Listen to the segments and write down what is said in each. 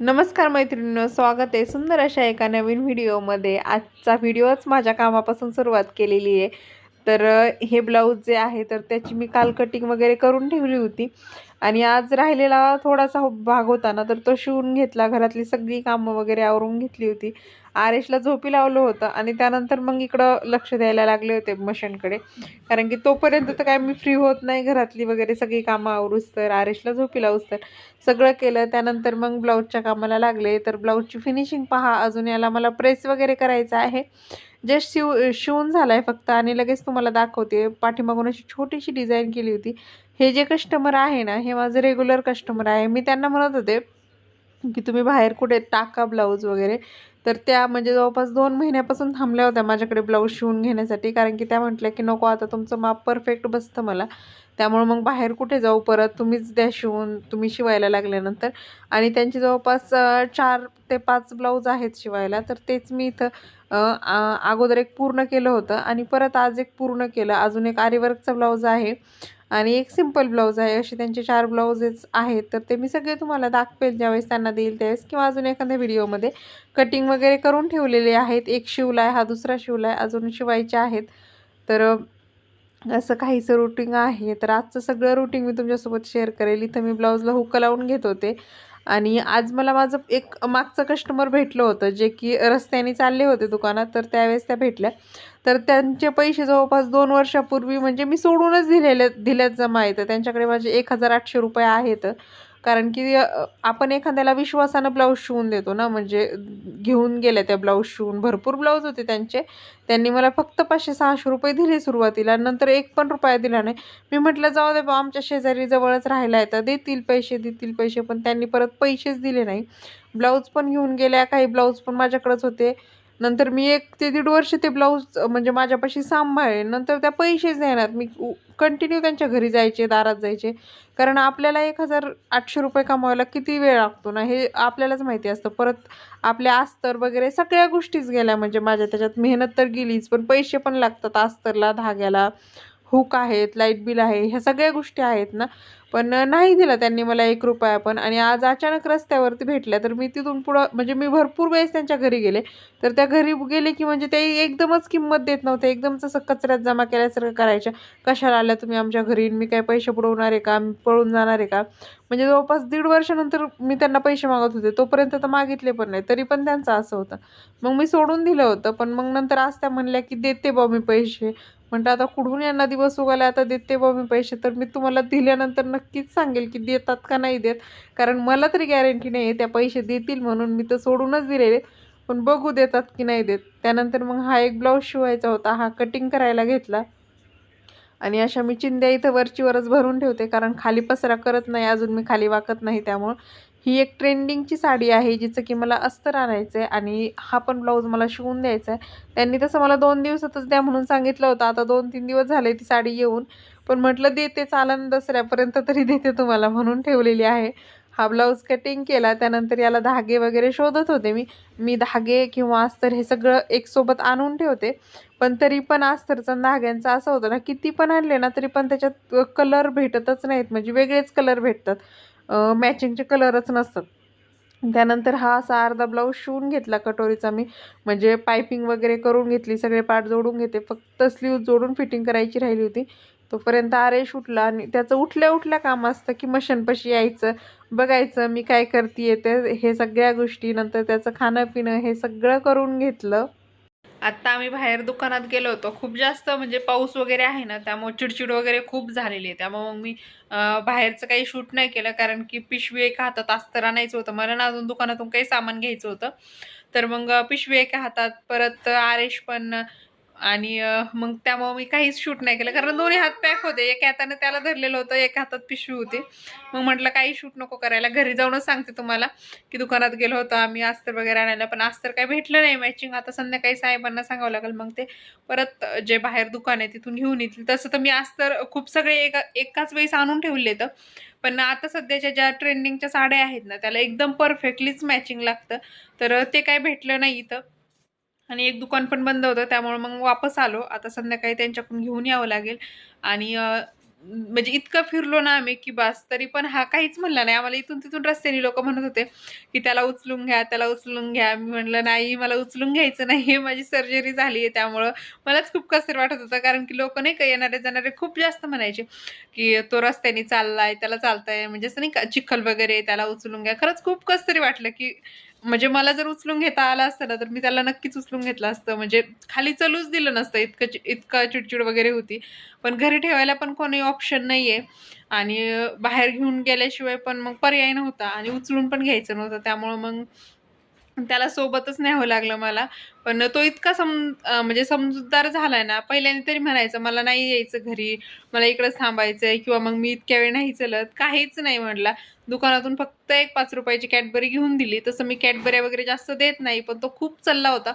नमस्कार मैत्रिणींनो स्वागत आहे सुंदर अशा एका नवीन व्हिडिओमध्ये आजचा व्हिडिओच माझ्या कामापासून सुरुवात केलेली आहे. तर हे ब्लाऊज जे आहे तर त्याची मी काल कटिंग वगैरे करून ठेवली होती. आणि आज राहिलेला थोडासा भाग होता ना तर तो शिवून घेतला. घरातली सगळी कामं वगैरे आवरून घेतली होती. आरेशला झोपी लावलं होतं आणि त्यानंतर मग इकडं लक्ष द्यायला लागले होते मशीनकडे. कारण की तोपर्यंत तर काय मी फ्री होत नाही घरातली वगैरे सगळी कामं आवरूच तर आरेशला झोपी लावूस तर. सगळं केलं त्यानंतर मग ब्लाऊजच्या कामाला लागले. तर ब्लाऊजची फिनिशिंग पहा अजून याला मला प्रेस वगैरे करायचं आहे. जस्ट शिव शिवून झाला आहे फक्त आणि लगेच तुम्हाला दाखवते. पाठीमागून अशी छोटीशी डिझाईन केली होती. हे जे कस्टमर आहे ना हे माझं रेग्युलर कस्टमर आहे. मी त्यांना म्हणत होते की तुम्ही बाहेर कुठे टाका ब्लाऊज वगैरे. तर त्या म्हणजे जवळपास दोन महिन्यापासून थांबल्या होत्या माझ्याकडे ब्लाऊज शिवून घेण्यासाठी. कारण की त्या म्हटल्या की नको आता तुमचं माप परफेक्ट बसतं मला. त्यामुळं मग बाहेर कुठे जाऊ? परत तुम्हीच द्या शिवून तुम्ही शिवायला लागल्यानंतर. आणि त्यांचे जवळपास चार ते पाच ब्लाऊज आहेत शिवायला. तर तेच मी इथं अगोदर एक पूर्ण केलं होतं. आणि परत आज एक पूर्ण केलं. अजून एक आरीवर्कचा ब्लाऊज आहे. आणि एक सिंपल ब्लाऊज आहे. असे त्यांचे चार ब्लाऊजेस आहेत. तर ते मी सगळे तुम्हाला दाखवेल ज्यावेळेस त्यांना देईल त्यावेळेस. किंवा अजून एखाद्या व्हिडिओमध्ये कटिंग वगैरे करून ठेवलेले आहेत. एक शिवला आहे हा दुसरा शिवला आहे अजून शिवायचे आहेत. तर असं काहीचं रुटीन आहे. तर आजचं सगळं रुटीन मी तुमच्यासोबत शेअर करेल. इथं मी ब्लाऊजला हुक लावून घेत होते. आणि आज मला माझं एक मागचं कस्टमर भेटलं होतं जे की रस्त्याने चालले होते दुकानात तर त्यावेळेस त्या भेटल्या. तर त्यांचे पैसे जवळपास दोन वर्षापूर्वी म्हणजे मी सोडूनच दिलेले दिल्यात जमा येतं त्यांच्याकडे माझे एक हजार आठशे रुपये आहेत. कारण की आपण एखाद्याला विश्वासानं ब्लाऊज शिवून देतो ना म्हणजे घेऊन गेल्या त्या ब्लाऊज शिवून भरपूर ब्लाऊज होते त्यांचे. त्यांनी मला फक्त पाचशे सहाशे रुपये दिले सुरुवातीला नंतर एक पण रुपया दिला नाही. मी म्हटलं जाऊ दे बा आमच्या शेजारी जवळच राहायला आहे तर देतील पैसे देतील पैसे. पण त्यांनी परत पैसेच दिले नाही. ब्लाऊज पण घेऊन गेल्या काही ब्लाऊज पण माझ्याकडेच होते. नंतर मी एक ते दीड वर्ष ते ब्लाऊज म्हणजे माझ्यापाशी सांभाळले नंतर त्या पैसेच देणार. मी कंटिन्यू त्यांच्या घरी जायचे दारात जायचे. कारण आपल्याला एक हजार आठशे रुपये कमवायला किती वेळ लागतो ना हे आपल्यालाच माहिती असतं. परत आपल्या अस्तर वगैरे सगळ्या गोष्टीच गेल्या म्हणजे माझ्या त्याच्यात मेहनत तर गेलीच पण पैसे पण लागतात अस्तरला धाग्याला हुक आहेत लाइट बिल आहे ह्या सगळ्या गोष्टी आहेत ना. पण नाही दिला त्यांनी मला एक रुपया पण आणि आज अचानक रस्त्यावरती भेटल्या तर मी तिथून पुढं म्हणजे मी भरपूर वेळेस त्यांच्या घरी गेले. तर त्या घरी गेले की म्हणजे ते एकदमच किंमत देत नव्हते. एकदम असं कचऱ्यात जमा केल्यासारखं करायच्या. कशाला आल्या तुम्ही आमच्या घरी? मी काय पैसे बुडवणार आहे का? मी पळून जाणार आहे का? म्हणजे जवळपास दीड वर्षानंतर मी त्यांना पैसे मागत होते. तोपर्यंत तर मागितले पण नाही. तरी पण त्यांचं असं होतं. मग मी सोडून दिलं होतं. पण मग नंतर आज त्या म्हणल्या की देते बा मी पैसे. म्हणतात आता कुठून यांना दिवस उगाले आता देते बा मी पैसे. तर मी तुम्हाला दिल्यानंतर नक्कीच सांगेल की देतात का नाही देत. कारण मला तरी गॅरंटी नाही आहे त्या पैसे देतील म्हणून मी तर सोडूनच दिलेले पण बघू देतात की नाही देत. त्यानंतर मग हा एक ब्लाऊज शिवायचा होता हा कटिंग करायला घेतला. आणि अशा मी चिंद्या इथं वरची वरच भरून ठेवते कारण खाली पसरा करत नाही अजून मी खाली वाकत नाही त्यामुळं. ही एक ट्रेंडिंगची साडी आहे जिचं की मला अस्तर आणायचं आहे आणि हा पण ब्लाऊज मला शिवून द्यायचा आहे त्यांनी तसं मला दोन दिवसातच द्या म्हणून सांगितलं होतं. आता दोन तीन दिवस झाले ती साडी येऊन. पण म्हटलं देते चालन दसऱ्यापर्यंत तरी देते तुम्हाला म्हणून ठेवलेली आहे. हा ब्लाऊज कटिंग केला त्यानंतर याला धागे वगैरे शोधत होते मी. मी धागे किंवा अस्तर हे सगळं एकसोबत आणून ठेवते. पण तरी पण अस्तरचं धाग्यांचं असं होतं ना किती पण आणले ना तरी पण त्याच्यात कलर भेटतच नाहीत. म्हणजे वेगळेच कलर भेटतात. मॅचिंगचे कलरच नसतात. त्यानंतर हा असा अर्धा ब्लाऊज शिवून घेतला कटोरीचा मी. म्हणजे पायपिंग वगैरे करून घेतली सगळे पार्ट जोडून घेते. फक्त स्लीव जोडून फिटिंग करायची राहिली होती. तोपर्यंत आरेश उठला आणि त्याचं उठल्या उठल्या काम असतं की मशनपाशी यायचं बघायचं मी काय करते ते हे सगळ्या गोष्टी नंतर त्याचं खाणं पिणं हे सगळं करून घेतलं. आत्ता आम्ही बाहेर दुकानात गेलो होतो. खूप जास्त म्हणजे पाऊस वगैरे आहे ना त्यामुळे चिडचिड वगैरे खूप झालेली आहे. त्यामुळे मग मी बाहेरचं काही शूट नाही केलं. कारण की पिशवी एका हातात अस्तर आणायचं होतं. मला ना अजून दुकानातून काही सामान घ्यायचं होतं. तर मग पिशवी एका हातात परत आरेश पण आणि मग त्यामुळे मी काहीच शूट नाही केलं. कारण दोन्ही हात पॅक होते. एका हाताने त्याला धरलेलं होतं एका हातात पिशवी होती. मग म्हटलं काही शूट नको करायला. घरी जाऊनच सांगते तुम्हाला की दुकानात गेलो होतो आम्ही अस्तर वगैरे आणायला. पण अस्तर काही भेटलं नाही मॅचिंग आता संध्याकाळी साहेबांना सांगावं लागेल मग ते. परत जे बाहेर दुकान आहे तिथून घेऊन येतील. तसं तर मी अस्तर खूप सगळे एका एकाच वेळेस आणून ठेवले तर पण आता सध्याच्या ज्या ट्रेंडिंगच्या साड्या आहेत ना त्याला एकदम परफेक्टलीच मॅचिंग लागतं. तर ते काय भेटलं नाही इथं. आणि एक दुकान पण बंद होतं त्यामुळे मग वापस आलो. आता संध्याकाळी त्यांच्याकडून घेऊन यावं लागेल. आणि म्हणजे इतकं फिरलो ना आम्ही की बस तरी पण हा काहीच म्हणला नाही. आम्हाला इथून तिथून रस्त्याने लोक म्हणत होते की त्याला उचलून घ्या त्याला उचलून घ्या. मी म्हणलं नाही मला उचलून घ्यायचं नाही. माझी सर्जरी झाली आहे त्यामुळं मलाच खूप कसर वाटत होतं. कारण की लोक नाही का येणारे जाणारे खूप जास्त म्हणायचे की तो रस्त्याने चाललाय त्याला चालताय. म्हणजे असं नाही का चिखल वगैरे त्याला उचलून घ्या. खरंच खूप कस तरी वाटलं की म्हणजे मला जर उचलून घेता आलं असतं ना तर मी त्याला नक्कीच उचलून घेतलं असतं. म्हणजे खाली चलूच दिलं नसतं इतकं चि- इतकं चिडचिड वगैरे होती. पण घरी ठेवायला पण कोणी ऑप्शन नाही आहे आणि बाहेर घेऊन गेल्याशिवाय पण मग पर्याय नव्हता आणि उचलून पण घ्यायचं नव्हतं. त्यामुळं मग त्याला सोबतच न्यावं हो लागलं मला. पण तो इतका सम म्हणजे समजूतदार झालाय ना पहिल्याने तरी म्हणायचं मला नाही यायचं घरी मला इकडंच थांबायचं आहे किंवा मग मी इतक्या वेळ नाही चलत. काहीच नाही म्हटला. दुकानातून फक्त एक पाच रुपयाची कॅडबरी घेऊन दिली. तसं मी कॅडबऱ्या वगैरे जास्त देत नाही पण तो खूप चालला होता.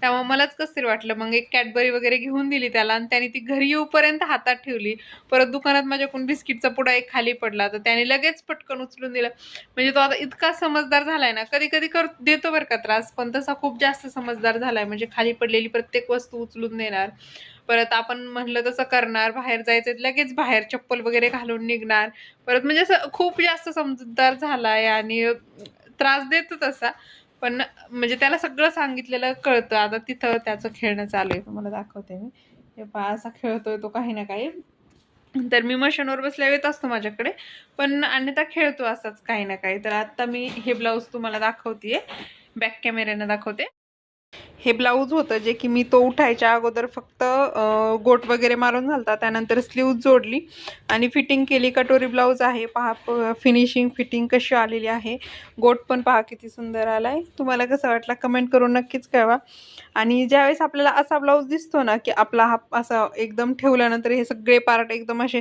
त्यामुळे मलाच कसं तरी वाटलं मग एक कॅडबरी वगैरे घेऊन दिली त्याला आणि त्याने ती घरी येऊपर्यंत हातात ठेवली. परत दुकानात माझ्याकडून बिस्किटचा पुडा एक खाली पडला तर त्याने लगेच पटकन उचलून दिलं. म्हणजे तो आता इतका समजदार झालाय ना कधी कधी कर देतो बरं का त्रास पण तसा खूप जास्त समजदार झालाय. म्हणजे खाली पडलेली प्रत्येक वस्तू उचलून देणार. परत आपण म्हणलं तसं करणार. बाहेर जायचं लगेच बाहेर चप्पल वगैरे घालून निघणार. परत म्हणजे असं खूप जास्त समजूतदार झालाय आणि त्रास देतो तसा पण म्हणजे त्याला सगळं सांगितलेलं कळतं. आता तिथं त्याचं खेळणं चालू आहे. तुम्हाला दाखवते मी. हे पहा असा खेळतोय तो काही ना काही. तर मी मशीनवर बसल्या येत असतो माझ्याकडे. पण अन्यथा खेळतो असाच काही ना काही. तर आता मी हे ब्लाऊज तुम्हाला दाखवते बॅक कॅमेऱ्यानं दाखवते. हे ब्लाऊज होतं जे की मी तो उठायच्या अगोदर फक्त गोट वगैरे मारून घालता त्यानंतर स्लीव्ज जोडली आणि फिटिंग केली. कटोरी ब्लाऊज आहे. पहा फिनिशिंग फिटिंग कशी आलेली आहे. गोट पण पहा किती सुंदर आला आहे तुम्हाला कसं वाटला कमेंट करून नक्कीच कळवा. आणि ज्यावेळेस आपल्याला असा ब्लाऊज दिसतो ना की आपला हा असा एकदम ठेवल्यानंतर हे सगळे पार्ट एकदम असे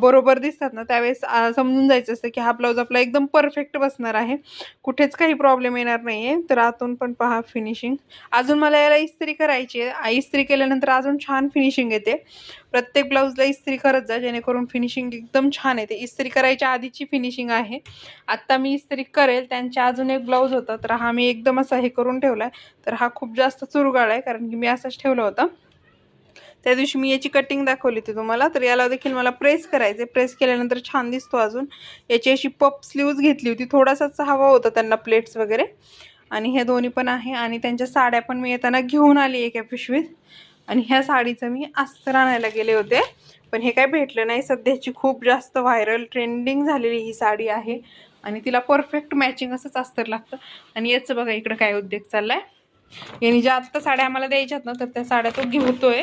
बरोबर दिसतात ना त्यावेळेस समजून जायचं असतं की हा ब्लाऊज आपला एकदम परफेक्ट बसणार आहे. कुठेच काही प्रॉब्लेम येणार नाही आहे तर आतून पण पहा फिनिशिंग अजून मला याला इस्त्री करायची आहे. इस्त्री केल्यानंतर अजून छान फिनिशिंग येते. प्रत्येक ब्लाऊजला इस्त्री करत जा जेणेकरून फिनिशिंग एकदम छान येते. इस्त्री करायच्या आधीची फिनिशिंग आहे. आत्ता मी इस्त्री करेल त्यांच्या अजून एक ब्लाऊज होता. तर हा मी एकदम असा हे करून ठेवला आहे तर हा खूप जास्त चुरगाळ आहे कारण की मी असाच ठेवला होता. त्या दिवशी मी याची कटिंग दाखवली होती तुम्हाला. तर याला देखील मला प्रेस करायचे प्रेस केल्यानंतर छान दिसतो अजून. याची अशी पप स्लीव्ज घेतली होती. थोडासाच हवा होता त्यांना प्लेट्स वगैरे. आणि हे दोन्ही पण आहे आणि त्यांच्या साड्या पण मी येताना घेऊन आली एका पिशवीत आणि ह्या साडीचं मी अस्तर आणायला गेले होते. पण हे काय भेटलं नाही. सध्याची खूप जास्त व्हायरल ट्रेंडिंग झालेली ही साडी आहे. आणि तिला परफेक्ट मॅचिंग असंच अस्तर लागतं. आणि याचं बघा इकडं काय उद्योग चाललाय. यांनी ज्या आत्ता साड्या आम्हाला द्यायच्यात ना तर त्या साड्या तो घेतोय.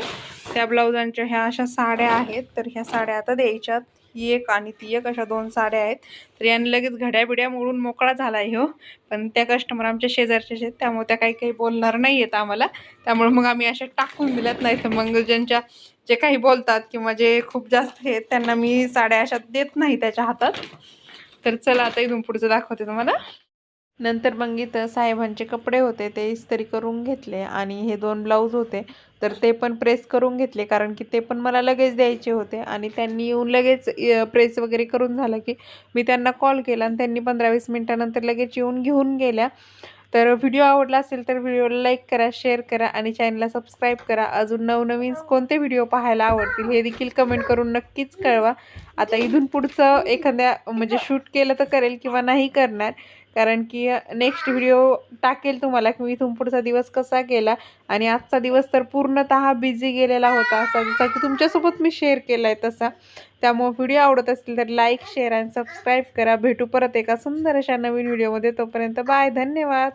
त्या ब्लाउजांच्या ह्या अशा साड्या आहेत. तर ह्या साड्या आता द्यायच्यात. ही एक आणि ती एक अशा दोन साड्या आहेत. तर याने लगेच घड्या बिड्या मोडून मोकळा झाला आहे हो पण त्या कस्टमर आमच्या शेजारचे आहेत त्यामुळे त्या काही काही बोलणार नाही आहेत आम्हाला. त्यामुळे मग आम्ही अशा टाकून दिल्यात नाही तर मग ज्यांच्या जे काही बोलतात किंवा जे खूप जास्त आहेत त्यांना मी साड्या अशा देत नाही त्याच्या हातात. तर चला आता इथून पुढचं दाखवते तुम्हाला. नंतर मग इथं साहेबांचे कपडे होते ते इस्त्री करून घेतले आणि हे दोन ब्लाऊज होते. तर ते पण प्रेस करून घेतले कारण की ते पण मला लगेच द्यायचे होते आणि त्यांनी येऊन लगेच प्रेस वगैरे करून झालं की मी त्यांना कॉल केला आणि त्यांनी पंधरा वीस मिनटानंतर लगेच येऊन घेऊन गेल्या. तर व्हिडिओ आवडला असेल तर व्हिडिओला लाईक करा शेअर करा आणि चॅनलला सबस्क्राईब करा. अजून नवनवीन कोणते व्हिडिओ पाहायला आवडतील हे देखील कमेंट करून नक्कीच कळवा. आता इथून पुढचं एखाद्या म्हणजे शूट केलं तर करेल किंवा नाही करणार. कारण की नेक्स्ट व्हिडिओ टाकेल तुम्हाला की मी इथून पुढचा दिवस कसा गेला. आणि आजचा दिवस तर पूर्णतः बिझी गेलेला होता असा जसा की तुमच्यासोबत मी शेअर केला आहे तसा. त्यामुळे व्हिडिओ आवडत असतील तर लाईक शेअर आणि सबस्क्राईब करा. भेटू परत एका सुंदर अशा नवीन व्हिडिओमध्ये तोपर्यंत बाय धन्यवाद.